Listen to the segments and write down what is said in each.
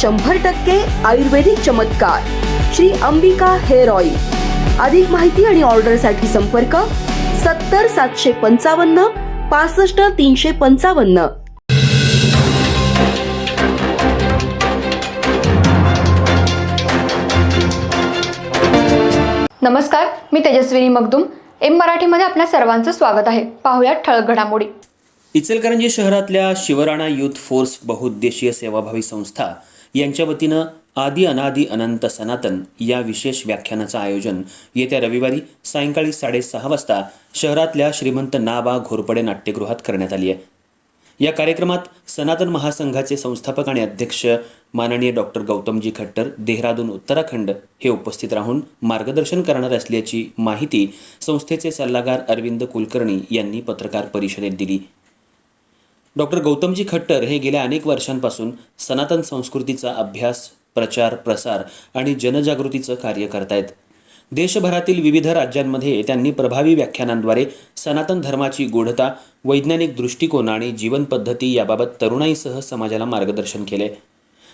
शंभर टक्के आयुर्वेदिक चमत्कार. Shri Ambika hair oil. अधिक माहिती आणि ऑर्डरसाठी संपर्क सत्तर सातशे पंचावन्न पासष्ट तीनशे पंचावन्न. नमस्कार मी तेजस्विनी मगदुम. एम मराठीमध्ये आपल्या सर्वांचं स्वागत आहे. पाहुयात ठळक घडामोडी. इचलकरंजी शहरातल्या शिवराणा युथ फोर्स बहुउद्देशीय सेवाभावी संस्था यांच्या वतीनं आदी अनादी अनंत सनातन या विशेष व्याख्यानाचं आयोजन येत्या रविवारी सायंकाळी साडेसहा वाजता शहरातल्या श्रीमंत नाबा घोरपडे नाट्यगृहात करण्यात आली आहे. या कार्यक्रमात सनातन महासंघाचे संस्थापक आणि अध्यक्ष माननीय डॉक्टर गौतमजी खट्टर देहरादून उत्तराखंड हे उपस्थित राहून मार्गदर्शन करणार असल्याची माहिती संस्थेचे सल्लागार अरविंद कुलकर्णी यांनी पत्रकार परिषदेत दिली. डॉक्टर गौतमजी खट्टर हे गेल्या अनेक वर्षांपासून सनातन संस्कृतीचा अभ्यास प्रचार प्रसार आणि जनजागृतीचं कार्य करतायत. देशभरातील विविध राज्यांमध्ये त्यांनी प्रभावी व्याख्यानांद्वारे सनातन धर्माची गूढता वैज्ञानिक दृष्टिकोन आणि जीवनपद्धती याबाबत तरुणाईसह समाजाला मार्गदर्शन केले.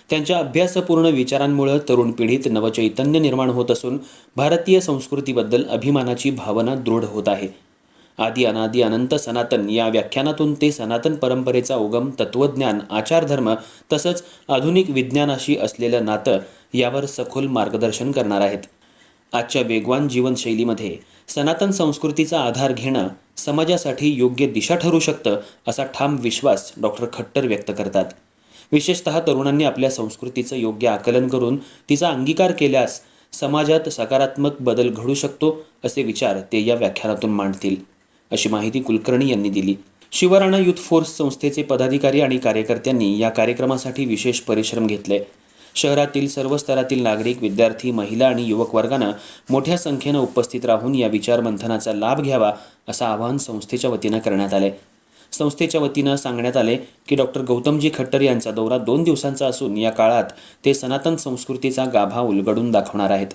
त्यांच्या अभ्यासपूर्ण विचारांमुळे तरुण पिढीत नवचैतन्य निर्माण होत असून भारतीय संस्कृतीबद्दल अभिमानाची भावना दृढ होत आहे. आदी अनादी अनंत सनातन या व्याख्यानातून ते सनातन परंपरेचा उगम तत्वज्ञान आचारधर्म तसंच आधुनिक विज्ञानाशी असलेलं नातं यावर सखोल मार्गदर्शन करणार आहेत. आजच्या वेगवान जीवनशैलीमध्ये सनातन संस्कृतीचा आधार घेणं समाजासाठी योग्य दिशा ठरू शकतं असा ठाम विश्वास डॉक्टर खट्टर व्यक्त करतात. विशेषतः तरुणांनी आपल्या संस्कृतीचं योग्य आकलन करून तिचा अंगीकार केल्यास समाजात सकारात्मक बदल घडू शकतो असे विचार ते या व्याख्यानातून मांडतील. अशी माहिती कुलकर्णी यांनी दिली. शिवराणा युथ फोर्स संस्थेचे पदाधिकारी आणि कार्यकर्त्यांनी या कार्यक्रमासाठी विशेष परिश्रम घेतले. शहरातील सर्व स्तरातील नागरिक विद्यार्थी महिला आणि युवक वर्गानं मोठ्या संख्येनं उपस्थित राहून या विचारमंथनाचा लाभ घ्यावा असं आवाहन संस्थेच्या वतीनं करण्यात आले. संस्थेच्या वतीनं सांगण्यात आले की डॉक्टर गौतमजी खट्टर यांचा दौरा दोन दिवसांचा असून या काळात ते सनातन संस्कृतीचा गाभा उलगडून दाखवणार आहेत.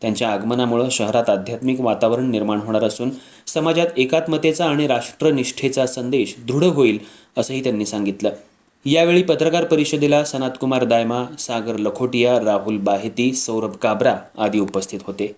त्यांच्या आगमनामुळं शहरात आध्यात्मिक वातावरण निर्माण होणार असून समाजात एकात्मतेचा आणि राष्ट्रनिष्ठेचा संदेश दृढ होईल असंही त्यांनी सांगितलं. यावेळी पत्रकार परिषदेला सनातकुमार दायमा सागर लखोटिया राहुल बाहेती सौरभ काबरा आदी उपस्थित होते.